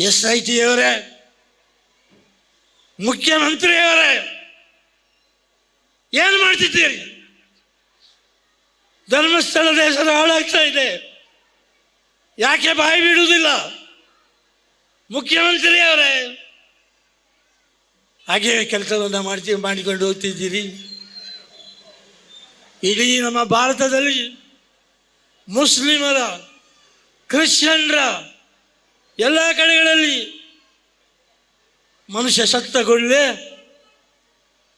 S I ಟಿಯವರೇ ಮುಖ್ಯಮಂತ್ರಿಯವರೇ, ಏನು ಮಾಡ್ತಿದ್ದೀರಿ? ಧರ್ಮಸ್ಥಳದ ದೇಶದ ಹಾಳಾಗ್ತಾ ಇದೆ. ಯಾಕೆ ಬಾಯಿ ಬಿಡುವುದಿಲ್ಲ ಮುಖ್ಯಮಂತ್ರಿಯವರೇ, ಹಾಗೆ ಕೆಲಸವನ್ನು ಮಾಡ್ತೀವಿ ಮಾಡಿಕೊಂಡು ಹೋಗ್ತಿದ್ದೀರಿ. ಇಡೀ ನಮ್ಮ ಭಾರತದಲ್ಲಿ ಮುಸ್ಲಿಮರ, ಕ್ರಿಶ್ಚಿಯನ್ರ ಎಲ್ಲ ಕಡೆಗಳಲ್ಲಿ ಮನುಷ್ಯ ಸತ್ತಗೊಳ್ಳೆ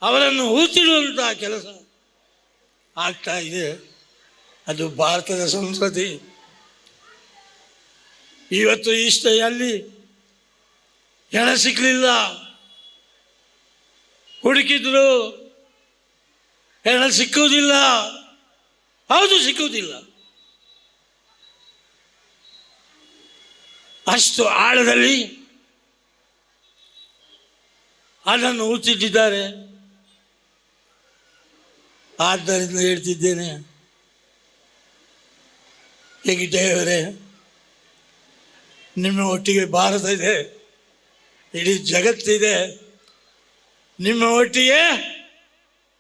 ಅವರನ್ನು ಹೂತಿಡುವಂತಹ ಕೆಲಸ ಆಗ್ತಾ ಇದೆ. ಅದು ಭಾರತದ ಸಂಸ್ಕೃತಿ. ಇವತ್ತು ಇಷ್ಟೆಯಲ್ಲಿ ಹೆಣ ಸಿಕ್ಕಲಿಲ್ಲ ಹುಡುಕಿದ್ರು. ಹೆಣ ಸಿಕ್ಕುವುದಿಲ್ಲ. ಹೌದು, ಸಿಕ್ಕುವುದಿಲ್ಲ. ಅಷ್ಟು ಆಳದಲ್ಲಿ ಅದನ್ನು ಹುಚ್ಚಿಟ್ಟಿದ್ದಾರೆ ಆದ್ದರಿಂದ ಹೇಳ್ತಿದ್ದೇನೆ ಹೇಗಿದ್ದೇವರೇ ನಿಮ್ಮ ಒಟ್ಟಿಗೆ ಭಾರತ ಇದೆ, ಇಡೀ ಜಗತ್ತಿದೆ. ನಿಮ್ಮ ಒಟ್ಟಿಗೆ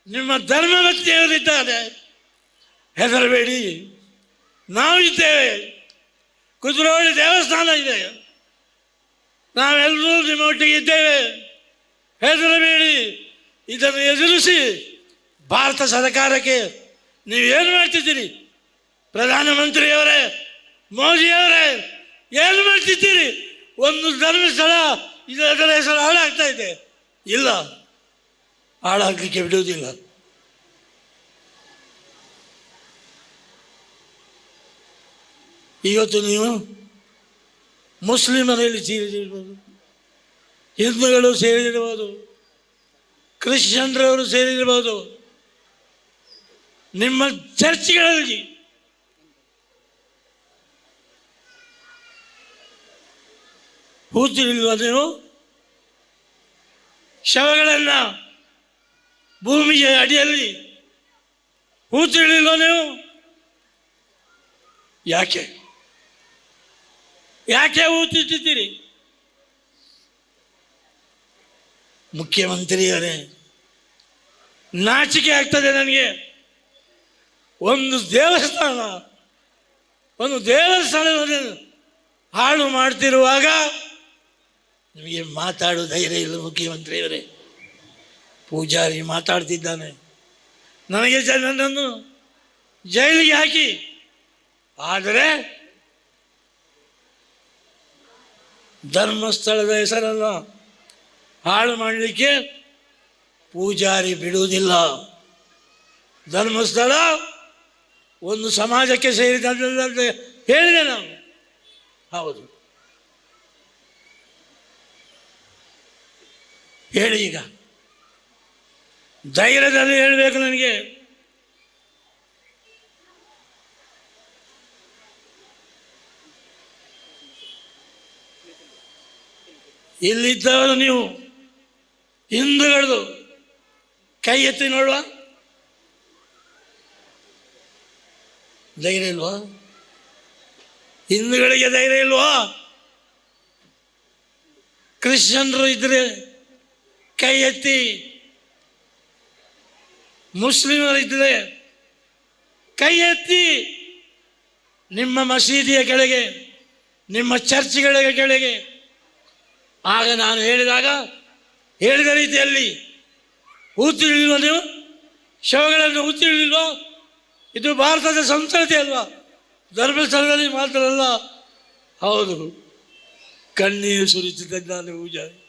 ನಿಮ್ಮ ಧರ್ಮವತ್ತಿಯವರಿದ್ದಾರೆ ಹೆದರಬೇಡಿ ನಾವಿದ್ದೇವೆ ಕುದುರೋಳಿ ದೇವಸ್ಥಾನ ಇದೆ. ನಾವೆಲ್ಲರೂ ನಿಮ್ಮ ಒಟ್ಟಿಗೆ ಇದ್ದೇವೆ ಹೆದರಬೇಡಿ ಇದನ್ನು ಎದುರಿಸಿ ಭಾರತ ಸರ್ಕಾರಕ್ಕೆ ನೀವೇನು ಮಾಡ್ತಿದ್ದೀರಿ ಪ್ರಧಾನಮಂತ್ರಿಯವರೇ, ಮೋದಿಯವರೇ, ಏನು ಮಾಡ್ತಿದ್ದೀರಿ ಒಂದು ಧರ್ಮಸ್ಥಳ, ಇದರ ಹೆಸರು ಹಾಳಾಗ್ತಾ ಇದೆ. ಇಲ್ಲ, ಹಾಳಾಗಲಿಕ್ಕೆ ಬಿಡುವುದಿಲ್ಲ. ಇವತ್ತು ನೀವು ಮುಸ್ಲಿಮರಲ್ಲಿ ಸೇರಿದಿರ್ಬೋದು, ಹಿಂದೂಗಳು ಸೇರಿದಿರ್ಬೋದು, ಕ್ರಿಶ್ಚಿಯನ್ರವರು ಸೇರಿದಿರ್ಬೋದು, ನಿಮ್ಮ ಚರ್ಚ್ಗಳಲ್ಲಿ ಹೂತಿರಿಲ್ವ ನೀವು ಶವಗಳನ್ನು ಭೂಮಿಯ ಅಡಿಯಲ್ಲಿ ಹೂತಿರಲಿಲ್ವ ನೀವು ಯಾಕೆ? ಯಾಕೆ ಹೂತಿಟ್ಟಿದ್ದೀರಿ ಮುಖ್ಯಮಂತ್ರಿಯವರೇ ನಾಚಿಕೆ ಆಗ್ತದೆ ನನಗೆ. ಒಂದು ದೇವಸ್ಥಾನ, ಒಂದು ದೇವಸ್ಥಾನದಲ್ಲಿ ಹಾಳು ಮಾಡ್ತಿರುವಾಗ ನಿಮಗೆ ಮಾತಾಡೋ ಧೈರ್ಯ ಇಲ್ಲ ಮುಖ್ಯಮಂತ್ರಿಯವರೇ. ಪೂಜಾರಿ ಮಾತಾಡ್ತಿದ್ದಾನೆ. ನನಗೆ ಜ ನನ್ನನ್ನು ಜೈಲಿಗೆ ಹಾಕಿ. ಆದರೆ ಧರ್ಮಸ್ಥಳದ ಹೆಸರನ್ನು ಹಾಳು ಮಾಡಲಿಕ್ಕೆ ಪೂಜಾರಿ ಬಿಡುವುದಿಲ್ಲ. ಧರ್ಮಸ್ಥಳ ಒಂದು ಸಮಾಜಕ್ಕೆ ಸೇರಿದಂತೆ ಹೇಳಿದೆ ನಾವು ಹೌದು. ಹೇಳಿ ಈಗ. ಧೈರ್ಯದಲ್ಲಿ ಹೇಳಬೇಕು ನನಗೆ. ಇಲ್ಲಿದ್ದವರು ನೀವು ಹಿಂದೂಗಳದು ಕೈ ಎತ್ತಿ ನೋಡುವ. ಧೈರ್ಯ ಇಲ್ವಾ? ಹಿಂದುಗಳಿಗೆ ಧೈರ್ಯ ಇಲ್ವಾ? ಕ್ರಿಶ್ಚಿಯನ್ರು ಇದ್ರೆ ಕೈ ಎತ್ತಿ, ಮುಸ್ಲಿಮರು ಇದ್ರೆ ಕೈ ಎತ್ತಿ, ನಿಮ್ಮ ಮಸೀದಿಯ ಕೆಳಗೆ, ನಿಮ್ಮ ಚರ್ಚ್ಗಳ ಕೆಳಗೆ ಆಗ ನಾನು ಹೇಳಿದಾಗ, ಹೇಳಿದ ರೀತಿಯಲ್ಲಿ ಊತಿರಲಿಲ್ವ ನೀವು? ಶವಗಳನ್ನು ಊತಿರಲಿಲ್ವ ಇದು ಭಾರತದ ಸಂಸ್ಕೃತಿ ಅಲ್ವಾ? ಧರ್ಮಸ್ಥಳದಲ್ಲಿ ಮಾತ್ರ ಅಲ್ಲ. ಹೌದು. ಕಣ್ಣೀರು ಸುರಿತಿದ್ದಾನೆ ಪೂಜಾರಿ